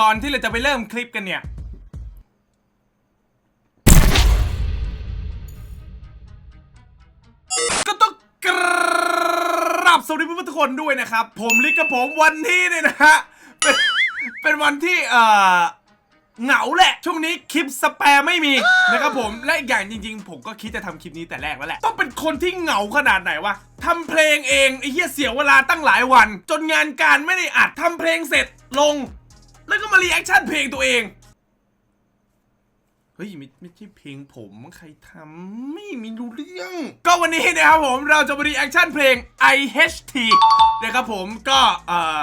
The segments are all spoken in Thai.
ก่อนที่เราจะไปเริ่มคลิปกันเนี่ย ก็ต้องกราบสวัสดีเพื่อนๆทุกคนด้วยนะครับ ผมลิกกับผมวันนี้เนี่ยนะฮะเป็นเป็นวันที่เอ่อเหงาแหละ ช่วงนี้คลิปสแปร์ไม่มีนะครับผมและอีกอย่างจริงๆ ผมก็คิดจะทำคลิปนี้แต่แรกแล้วแหละ ต้องเป็นคนที่เหงาขนาดไหนวะทำเพลงเองไอ้เหี้ยเสียเวลาตั้งหลายวัน จนงานการไม่ได้อัดทำเพลงเสร็จลง แล้วก็มารีแอคชั่นเพลงตัวเอง เฮ้ยไม่ไม่ใช่เพลงผมใครทำไม่มีรู้เรื่อง ก็วันนี้นะครับผมเราจะมารีแอคชั่นเพลง IHT นะครับผมก็เอ่อ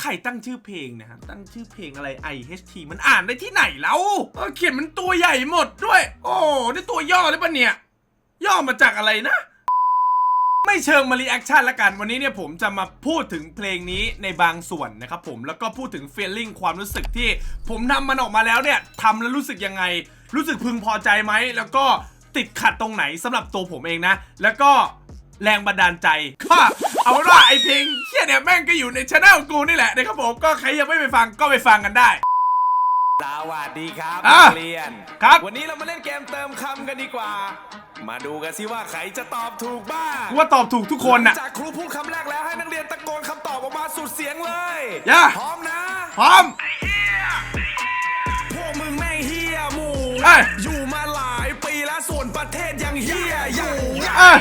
ใครตั้งชื่อเพลงนะครับ ตั้งชื่อเพลงอะไร IHT มันอ่านได้ที่ไหนแล้วเออเขียนมันตัวใหญ่หมดด้วย โอ้ได้ตัวย่อเลยปะเนี่ย ย่อมาจากอะไรนะ ไม่เชิงมารีแอคชั่นละกัน วันนี้เนี่ยผมจะมาพูดถึงเพลงนี้ในบางส่วนนะครับผมแล้วก็พูดถึง feeling ความรู้สึกที่ ผมทำมันออกมาแล้วเนี่ยทำแล้วรู้สึกยังไง รู้สึกพึงพอใจไหมแล้วก็ติดขัดตรงไหนสำหรับตัวผมเองนะ แล้วก็แรงบันดาลใจก็เอาว่าไอเพลงเฮียเนี่ยแม่งก็อยู่ในช anel กูนี่แหละนะครับผมก็ใครยังไม่ไปฟังก็ไปฟังกันได้ สวัสดีครับอะนักเรียนครับ วันนี้เรามาเล่นเกมเติมคำกันดีกว่า มาดูกันสิว่าใครจะตอบถูกบ้างกูว่าตอบถูกทุกคนน่ะ จากครูพูดคำแรกแล้วให้นักเรียนตะโกนคำตอบออกมาสุดเสียงเลยย่า พร้อมนะ พร้อม พวกมึงแม่งเฮียหมูเอ้ย อยู่มาหลายปีแล้วส่วนประเทศยังเฮียอยู่ เอ้ย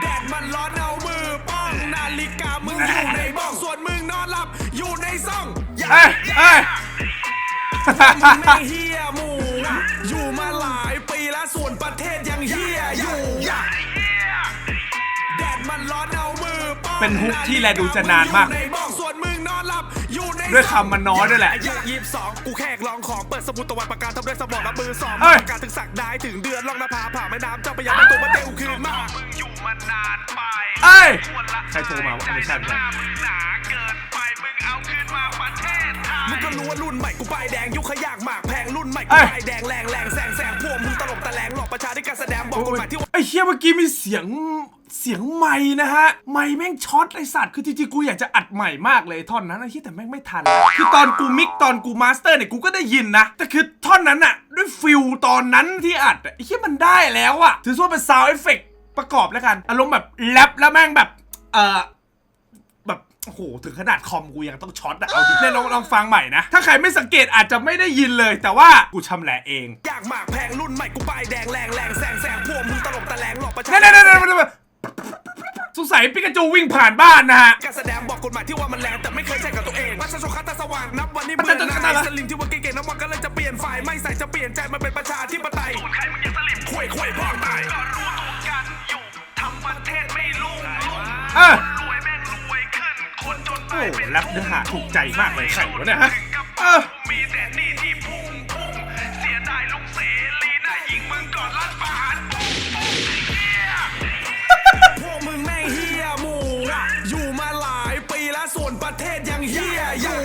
แดดมันร้อนเอามือป้องนาฬิกามึงอยู่ในบ้องส่วนมึงนอนหลับอยู่ในซ่องอย่าเอ้ยเอ้ยมึง ไม่เฮียหมูอยู่มาหลายปีแล้วส่วนประเทศยังเฮียอยู่แดดมันร้อนเอามือป้องเป็นฮุกที่แลดูจะนานมากอยู่ในบ้องส่วนมึงนอนหลับอยู่ในด้วยคำมันน้อยด้วยแหละอายุยี่สิบสองกูแค่ลองของเปิดสมุดตะวันประกาศทำด้วยสมองรับมือสองเอ้ยประกาศถึงสักได้ถึงเดือนล่องนภาผ่าแม่น้ำเจ้าพระยาเป็นตัวมาเตวคืนมามึงอยู่มานานไปเอ้ยใครโทรมาวะไม่ใช่ไม่ใช่ มึงหนาเกินไปมึงเอาคืนมาประเทศไทยมึงก็รู้ว่ารุ่นใหม่กูป้ายแดงยุคขยากหมากแพงรุ่นใหม่กูเอ้ยป้ายแดงแรงแรงแซงแซงพวกมึงตลกตะแลงหลอกประชาด้วยการแสดงบอกกฎหมายที่ว่าไอ้เฮียเมื่อกี้มีเสียงเสียงใหม่นะฮะใหม่แม่งช็อตไอสัตว์ คือจริงๆ กูอยากจะอัดใหม่มากเลยท่อนนั้นไอ้เฮียแต่แม่งไม่ทัน คือตอนกูมิกตอนกูมาสเตอร์เนี่ยกูก็ได้ยินนะ แต่คือท่อนนั้นอะด้วยฟิลตอนนั้นที่อัดอะไอ้เฮียมันได้แล้วอะถือว่าเป็นซาวเอฟเฟกประกอบแล้วกัน อารมณ์แบบแรปแล้วแม่งแบบ เอ่อแบบ โอ้โห ถึงขนาดคอมกูยังต้องช็อตอะเอาดิเนี่ยลองลองฟังใหม่นะ ถ้าใครไม่สังเกตอาจจะไม่ได้ยินเลย แต่ว่ากูชำแหละเองอยากหมากแพงรุ่นใหม่กูป้ายแดงแรงแรงแซงแซงพวกมึงตลกตะแลงหลอกประชาเนี่ยเนี่ยเนี่ยเนี่ยสงสัยปิกาจูวิ่งผ่านบ้านนะฮะ การแสดงบอกกฎหมายที่ว่ามันแรงแต่ไม่เคยใช่กับตัวเองประชาชนคัตาสว่างนับวันนี้ประเบื่ชาชนอคัหตน่ายละสลิมที่ว่าเก่งๆนับวันก็เลยจะเปลี่ยนฝ่ายไม่ใส่จะเปลี่ยนใจมันเป็นประชาธิปไตยใครมึงยังสลิมคุยคุยพ่อตายก็รู้ตัวกันอยู่ทำประเทศไม่รุ่ง เออ รปเนื้อหาถูกใจมากเลยใครวะเนี่ยฮะเออมีแต่หนี่ที่พุ่งพุ่งเสียดายลุงเสรีน่ะยิงมึงก่อนรัฐประหารพวกมึงแม่งเฮียหมูอยู่มาหลายปีแล้วส่วนประเทศยังเฮียอยู่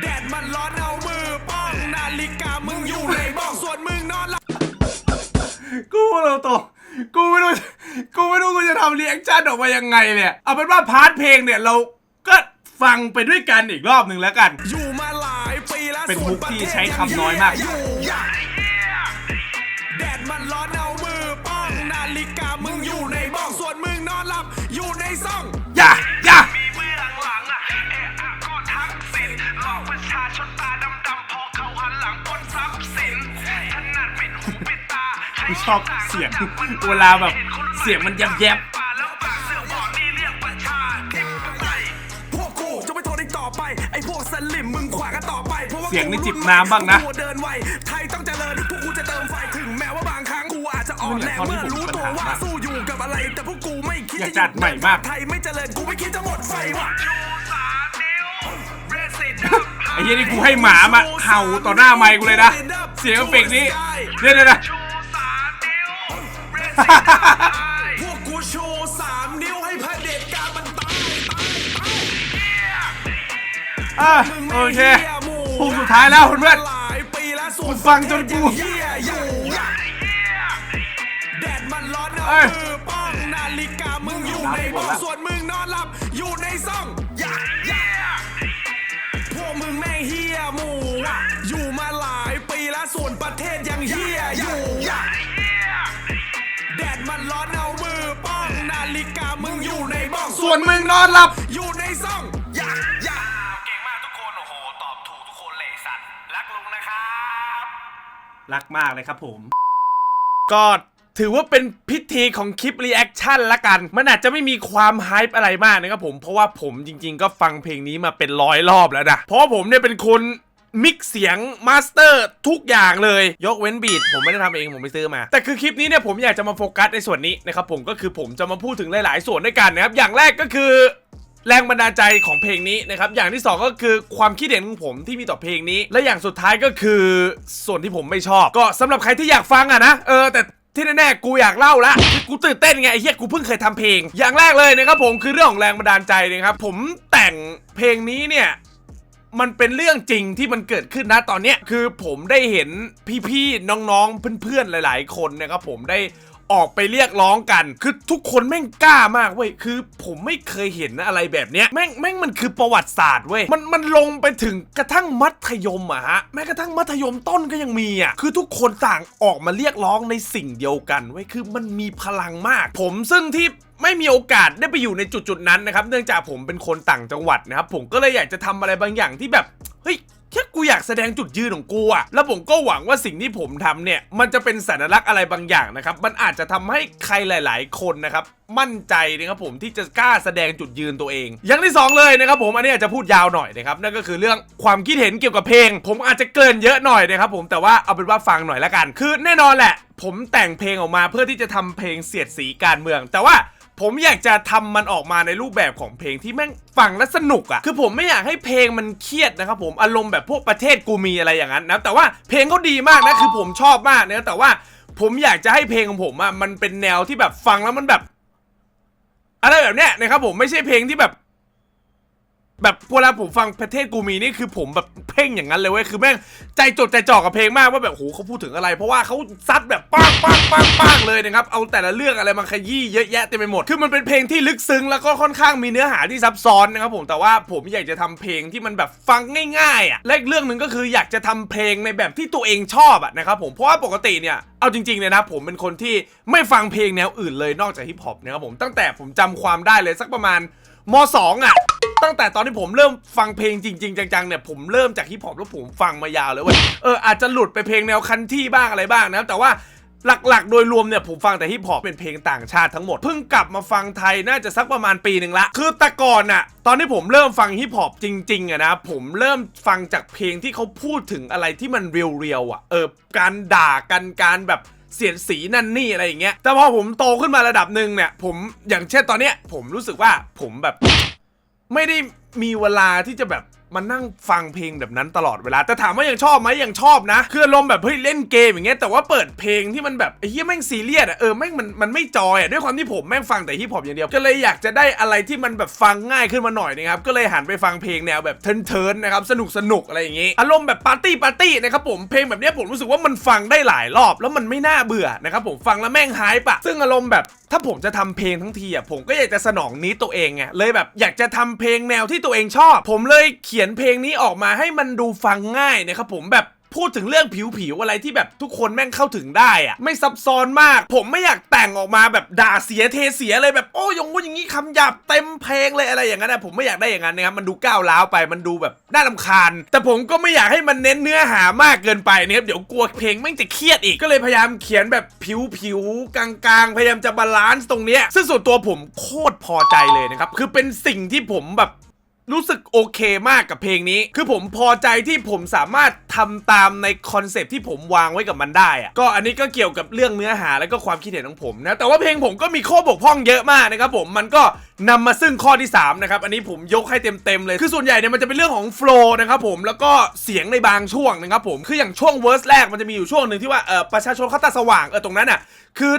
แดดมันร้อนเอามือป้องนาฬิกามึงอยู่ในบ้องส่วนมึงนอนหลับกูเราตกกูไม่รู้กูไม่รู้กูจะ ทำรีแอคชั่นออกมายังไงเนี่ย เอาเป็นว่าพาร์ทเพลงเนี่ยเราก็ฟังไปด้วยกันอีกรอบหนึ่งแล้วกัน อยู่มาหลายปีแล้วเป็นส่วมุกประที่เทศใช้คำน้อยมากงเหี้อยู่แดดมันร้อนเอามือป้องนาฬิกามึงอยู่ในบ้องส่วนมึงนอนหลับอยู่ในซ่องอย่าอย่ามีเบื้องหลังอะเอะอะก็ทักสินหลอกประชาชนตาดำๆพอเขาหันหลังปล้นทรัพย์สินถนัดปิดหูปิดตาให้กูชอบเสียงเวลาแบบ เสียงมันแยบปาแล้วปากเสือกบอกนี่เรียกประชาธิปไตยพวกกูจะไม่ทนอีกต่อไปไอ้พวกสลิมมึงขวางกันต่อไปเพราะว่าเสียงนี่จิบน้ำบ้างนะกูเดินไวไทยต้องเจริญพวกกูจะเติมไฟถึงแม้ว่าบางครั้งกูอาจจะอ่อนแรงเนี่ยตอนนี้เมื่อรู้ตัวผมมีปัญหามากว่าสู้อยู่กับอะไร แต่พวกกูไม่คิดอยากจะจัดใหม่มากไทยไม่เจริญกูไม่คิดจะหมดไฟว่ะไอ้เหี้ยนี่กูให้หมามาเห่าต่อหน้าไมค์กูเลยนะ เสียงเอฟเฟกต์นี้เนี่ยเนี่ยนะ โอเคพุกสุดท้ายแล้วเพื่อนกูฟังจนกูเอ้ยนาฬิกามึงอยู่ในบ้องส่วนมึงนอนหลับอยู่ในซ่องพวกมึงแม่เฮียหมูอยู่มาหลายปีแล้วส่วนประเทศยังเฮียอยู่แดดมันร้อนเอามือป้องนาฬิกามึงอยู่ในบ้องส่วนมึงนอนหลับอยู่ รักมากเลยครับผมก็ถือว่าเป็นพิธีของคลิปรีแอคชั่นละกัน มันอาจจะไม่มีความไฮป์อะไรมากนะครับผม เพราะว่าผมจริงๆ ก็ฟังเพลงนี้มาเป็นร้อยรอบแล้วนะ เพราะผมเนี่ยเป็นคนมิกเสียงมาสเตอร์ทุกอย่างเลย ยกเว้นบีทผมไม่ได้ทำเองผมไปซื้อมา แต่คือคลิปนี้เนี่ยผมอยากจะมาโฟกัสในส่วนนี้นะครับผมก็คือผมจะมาพูดถึงหลาย ๆ ส่วนด้วยกันนะครับ อย่างแรกก็คือ แรงบันดาลใจของเพลงนี้นะครับ อย่างที่สองก็คือความคิดเห็นของผมที่มีต่อเพลงนี้ และอย่างสุดท้ายก็คือส่วนที่ผมไม่ชอบ ก็สำหรับใครที่อยากฟังอะนะ เออ แต่ที่แน่ๆกูอยากเล่าละกูตื่นเต้นไงไอ้เหี้ยกูเพิ่งเคยทำเพลง อย่างแรกเลยนะครับผมคือเรื่องของแรงบันดาลใจนะครับผมแต่งเพลงนี้เนี่ยมันเป็นเรื่องจริงที่มันเกิดขึ้นนะตอนเนี้ยคือผมได้เห็นพี่ๆน้องๆเพื่อนๆหลาย ๆ คนนะครับผมได้ ออกไปเรียกร้องกัน คือทุกคนแม่งกล้ามากเว้ยคือผมไม่เคยเห็นอะไรแบบเนี้ยแม่งแม่งมันคือประวัติศาสตร์เว้ยมันมันลงไปถึงกระทั่งมัธยมอะฮะแม้กระทั่งมัธยมต้นก็ยังมีอะคือทุกคนต่างออกมาเรียกร้องในสิ่งเดียวกันเว้ยคือมันมีพลังมาก ผมซึ่งที่ไม่มีโอกาสได้ไปอยู่ในจุดจุดๆนั้นนะครับ เนื่องจากผมเป็นคนต่างจังหวัดนะครับ ผมก็เลยอยากจะทำอะไรบางอย่างที่แบบ เฮ้ย แค่กูอยากแสดงจุดยืนของกูอะแล้วผมก็หวังว่าสิ่งที่ผมทำเนี่ย มันจะเป็นสัญลักษณ์อะไรบางอย่างนะครับ มันอาจจะทำให้ใครหลาย ๆ คนนะครับ มั่นใจนะครับผมที่จะกล้าแสดงจุดยืนตัวเอง อย่างที่สองเลยนะครับผมอันนี้อาจจะพูดยาวหน่อยนะครับนั่นก็คือเรื่องความคิดเห็นเกี่ยวกับเพลง ผมอาจจะเกินเยอะหน่อยนะครับผมแต่ว่าเอาเป็นว่าฟังหน่อยละกัน คือแน่นอนแหละ ผมแต่งเพลงออกมาเพื่อที่จะทำเพลงเสียดสีการเมือง แต่ว่า ผมอยากจะทำมันออกมาในรูปแบบของเพลงที่แม่งฟังและสนุกอะ่ะ คือผมไม่อยากให้เพลงมันเครียดนะครับผมอารมณ์แบบพวกประเทศกูมีอะไรอย่างนั้นนะ แต่ว่าเพลงเขาดีมากนะ คือผมชอบมากนะแต่ว่าผมอยากจะให้เพลงของผมอะ่ะมันเป็นแนวที่แบบฟังแล้วมันแบบ อะไรแบบเนี้ยนะครับผมไม่ใช่เพลงที่แบบ แบบเวลาผมฟังประเทศกูมีนี่คือผมแบบเพ่งอย่างนั้นเลยเว้ยคือแม่งใจจดใจจ่อกับเพลงมากว่าแบบโหเขาพูดถึงอะไร เพราะว่าเขาซัดแบบป้างป้างป้างป้างเลยนะครับเอาแต่ละเรื่องอะไรมาขยี้เยอะแยะเต็มไปหมดคือมันเป็นเพลงที่ลึกซึ้งแล้วก็ค่อนข้างมีเนื้อหาที่ซับซ้อนนะครับผมแต่ว่าผมอยากจะทำเพลงที่มันแบบฟังง่ายๆอะและอีกเรื่องหนึ่งก็คืออยากจะทำเพลงในแบบที่ตัวเองชอบอะนะครับผมเพราะว่าปกติเนี่ยเอาจริงๆเลยนะผมเป็นคนที่ไม่ฟังเพลงแนวอื่นเลยนอกจากฮิปฮอปนะครับผมตั้งแต่ผมจำความได้เลยสักประมาณมสองอะ ตั้งแต่ตอนที่ผมเริ่มฟังเพลงจริง ๆ จังๆเนี่ยผมเริ่มจากฮิปฮอปแล้วผมฟังมายาวเลยเว้ยเอออาจจะหลุดไปเพลงแนวคันที่บ้างอะไรบ้างนะแต่ว่าหลักๆ โดยรวมเนี่ยผมฟังแต่ฮิปฮอปเป็นเพลงต่างชาติทั้งหมด เพิ่งกลับมาฟังไทยน่าจะสักประมาณปีหนึ่งละ คือแต่ก่อนน่ะตอนที่ผมเริ่มฟังฮิปฮอปจริงๆอะนะผมเริ่มฟังจากเพลงที่เขาพูดถึงอะไรที่มันเรียวๆอะเออการด่ากันการแบบเสียดสีนั่นนี่อะไรอย่างเงี้ยแต่พอผมโตขึ้นมาระดับหนึ่งเนี่ยผมอย่างเช่นตอนเนี้ยผมรู้สึกว่าผมแบบ ไม่ได้มีเวลาที่จะแบบ มานั่งฟังเพลงแบบนั้นตลอดเวลา แต่ถามว่ายังชอบไหมยังชอบนะ คืออารมณ์แบบเฮ้ยเล่นเกมอย่างเงี้ยแต่ว่าเปิดเพลงที่มันแบบไอ้เหี้ยแม่งซีเรียสอะเออแม่งมันมันไม่จอยอะด้วยความที่ผมแม่งฟังแต่ฮิปฮอปอย่างเดียวก็เลยอยากจะได้อะไรที่มันแบบฟังง่ายขึ้นมาหน่อยนะครับก็เลยหันไปฟังเพลงแนวแบบเทิร์นๆนะครับสนุกสนุกอะไรอย่างงี้อารมณ์แบบปาร์ตี้ปาร์ตี้นะครับผมเพลงแบบเนี้ยผมรู้สึกว่ามันฟังได้หลายรอบ แล้วมันไม่น่าเบื่อนะครับผมฟังแล้วแม่งหายปะซึ่งอารมณ์แบบถ้าผมจะทำเพลงทั้งทีอะผมก็อยากจะสนองนี้ตัวเองไงเลยแบบอยากจะทำเพลงแนวที่ตัวเองชอบ ผมเลยเขียนเพลงนี้ออกมาให้มันดูฟังง่ายนะครับผมแบบพูดถึงเรื่องผิวๆอะไรที่แบบทุกคนแม่งเข้าถึงได้อะไม่ซับซ้อนมาก ผมไม่อยากแต่งออกมาแบบด่าเสียเทเสียเลยแบบโอ้ยงงู้นอย่างนี้คำหยาบเต็มเพลงเลยอะไรอย่างนั้นนะผมไม่อยากได้อย่างนั้นนะครับมันดูก้าวร้าวไปมันดูแบบน่าลำคาญ แต่ผมก็ไม่อยากให้มันเน้นเนื้อหามากเกินไปนะครับเดี๋ยวกลัวเพลงแม่งจะเครียดอีกก็เลยพยายามเขียนแบบผิวๆกลางๆ พยายามจะบาลานซ์ตรงเนี้ยซึ่งส่วนตัวผมโคตรพอใจเลยนะครับคือเป็นสิ่งที่ผมแบบ รู้สึกโอเคมากกับเพลงนี้ คือผมพอใจที่ผมสามารถทำตามในคอนเซปที่ผมวางไว้กับมันได้อะก็อันนี้ก็เกี่ยวกับเรื่องเนื้อหาและก็ความคิดเห็นของผมนะ แต่ว่าเพลงผมก็มีข้อบกพร่องเยอะมากนะครับผม มันก็นำมาซึ่งข้อที่ 3 นะครับ อันนี้ผมยกให้เต็มๆเลย คือส่วนใหญ่เนี่ยมันจะเป็นเรื่องของโฟล์นะครับผม แล้วก็เสียงในบางช่วงนะครับผม คืออย่างช่วงเวอร์สแรกมันจะมีอยู่ช่วงหนึ่งที่ว่า เออประชาชนเขาตาสว่าง เออตรงนั้นอะ คือ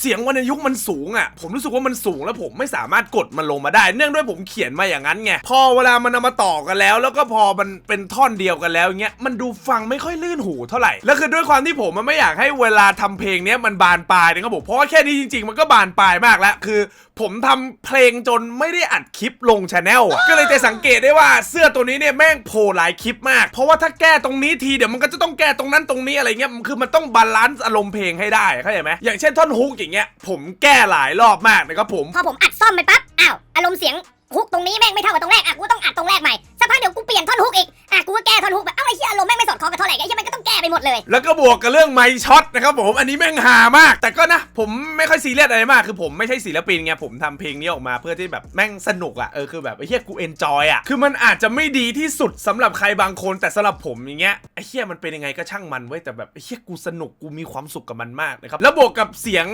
เสียงวรรณยุกต์มันสูงอะ ผมรู้สึกว่ามันสูงแล้วผมไม่สามารถกดมันลงมาได้ เนื่องด้วยผมเขียนมาอย่างนั้นไง พอเวลามันเอามาต่อกันแล้ว แล้วก็พอมันเป็นท่อนเดียวกันแล้วอย่างเงี้ย มันดูฟังไม่ค่อยลื่นหูเท่าไหร่ แล้วคือด้วยความที่ผมมันไม่อยากให้เวลาทำเพลงเนี้ยมันบานปลายนะครับผม เพราะว่าแค่นี้จริง ๆ มันก็บานปลายมากแล้ว คือ ผมทำเพลงจนไม่ได้อัดคลิปลงชาแนลอะ ก็เลยจะสังเกตได้ว่าเสื้อตัวนี้เนี่ยแม่งโผล่หลายคลิปมาก เพราะว่าถ้าแก้ตรงนี้ทีเดี๋ยวมันก็จะต้องแก้ตรงนั้นตรงนี้อะไรเงี้ย คือมันต้องบาลานซ์อารมณ์เพลงให้ได้เข้าใจไหมอย่างเช่นท่อนฮุกอย่างเงี้ยผมแก้หลายรอบมากนะครับผม พอผมอัดซ่อมไปปั๊บ อ้าว อารมณ์เสียงฮุกตรงนี้แม่งไม่เท่ากับตรงแรก อะ กูต้องอัดตรงแรกใหม่ สักพักเดี๋ยวกูเปลี่ยนท่อนฮุกอีก อะ กูก็แก้ท่อนฮุกแบบเอ้าไอ้เหี้ยอารมณ์แม่งไม่สอดคล้องกับท่อนแรกไอ้เหี้ยมันก็ต้องแก้ไปหมดเลย แล้วก็บวกกับเรื่องไมค์ช็อตนะครับผม อันนี้แม่งหามาก แต่ก็นะ ผมไม่ค่อยซีเรียสอะไรมาก คือผมไม่ใช่ศิลปินไงผมทำเพลงนี้ออกมาเพื่อที่แบบแม่งสนุกอะ่ะเออคือแบบไอ้เหี้ยกูเอนจอยอะคือมันอาจจะไม่ดีที่สุดสำหรับใครบางคนแต่สำหรับผมอย่างเงี้ยไอ้เหี้ยมันเป็นยังไงก็ช่างมันเว้ยแต่แบบไอ้เหี้ยกูสนุกกูมีความสุขกับมันมากนะครับแล้วบวกกับเสียง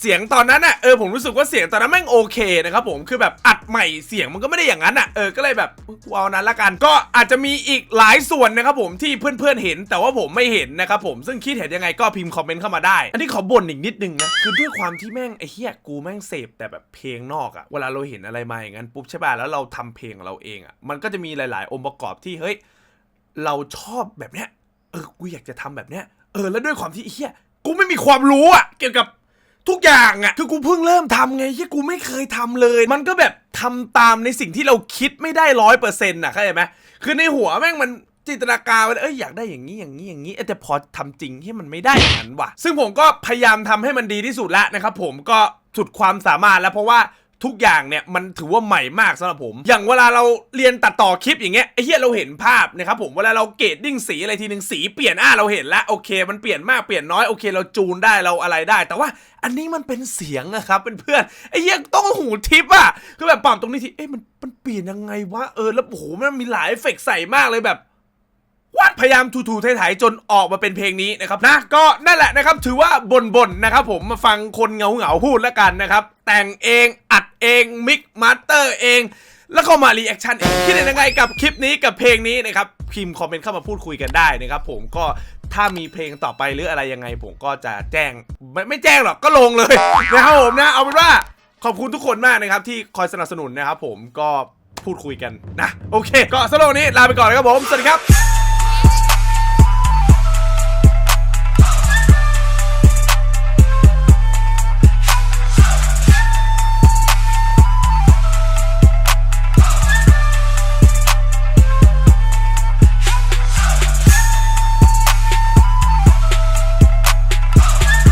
เสียงตอนนั้นอะเออผมรู้สึกว่าเสียงตอนนั้นแม่งโอเคนะครับผมคือแบบอัดใหม่เสียงมันก็ไม่ได้อย่างนั้นอะเออก็เลยแบบกูเอานั้นละกัน ก็อาจจะมีอีกหลายส่วนนะครับผมที่เพื่อนๆเห็น แต่ว่าผมไม่เห็นนะครับผมซึ่งคิดเห็นยังไงก็พิมพ์คอมเมนต์เข้ามาได้ อันนี้ขอบ่นอีกนิดนึงนะคือด้วยความที่แม่งไอ้เหี้ยกูแม่งเสพแต่แบบเพลงนอกอะเวลาเราเห็นอะไรมาอย่างนั้นปุ๊บใช่ป่ะแล้วเราทำเพลงของเราเองอะมันก็จะมีหลาย ๆ องค์ประกอบที่เฮ้ยเราชอบแบบเนี้ยเออกูอยากจะทำแบบเนี้ยเออแล้วด้วยความที่ไอ้เฮียกูไม่มีความรู้อะเกี่ยวกับ ทุกอย่างอะคือกูเพิ่งเริ่มทำไงที่กูไม่เคยทำเลย มันก็แบบทำตามในสิ่งที่เราคิดไม่ได้ร้อยเปอร์เซ็นต์อะเข้าใจไหมคือในหัวแม่งมันจินตนาการไว้เลยเอ้ยอยากได้อย่างนี้อย่างนี้อย่างนี้เอ้ยแต่พอทำจริงที่มันไม่ได้อย่างนั้นว่ะ ซึ่งผมก็พยายามทำให้มันดีที่สุดแล้วนะครับผมก็สุดความสามารถแล้วเพราะว่า ทุกอย่างเนี่ยมันถือว่าใหม่มากสำหรับผม อย่างเวลาเราเรียนตัดต่อคลิปอย่างเงี้ยไอ้เหี้ยเราเห็นภาพนะครับผมเวลาเราเกรดดิ้งสีอะไรทีหนึ่งสีเปลี่ยนอะเราเห็นแล้วโอเค มันเปลี่ยนมากเปลี่ยนน้อยโอเค เราจูนได้เราอะไรได้ แต่ว่าอันนี้มันเป็นเสียงอะครับเป็นเพื่อนไอ้เหี้ยต้องหูทิปอะคือแบบปรับตรงนี้ทีเอ๊ะมันมันเปลี่ยนยังไงวะเออแล้วโอ้โหมันมีหลายเอฟเฟกต์ใส่มากเลยแบบวัดพยายามถูๆไถ่ๆจนออกมาเป็นเพลงนี้นะครับนะก็นั่นแหละนะครับถือว่าบ่นๆนะครับผมมาฟังคนเหงาเหงาๆพูดแล้วกันนะครับ แต่งเอง อัดเองมิกมาสเตอร์เอง แล้วก็มารีแอคชั่นเองคิดเห็นยังไงกับคลิปนี้กับเพลงนี้นะครับพิมพ์คอมเมนต์เข้ามาพูดคุยกันได้นะครับผมก็ถ้ามีเพลงต่อไปหรืออะไรยังไงผมก็จะแจ้งไม่ไม่แจ้งหรอกก็ลงเลยนะครับผมนะเอาเป็นว่าขอบคุณทุกคนมากนะครับที่คอยสนับสนุนนะครับผมก็พูดคุยกันนะ โอเค ก็สำหรับวันนี้ลาไปก่อนนะครับผม สวัสดีครับ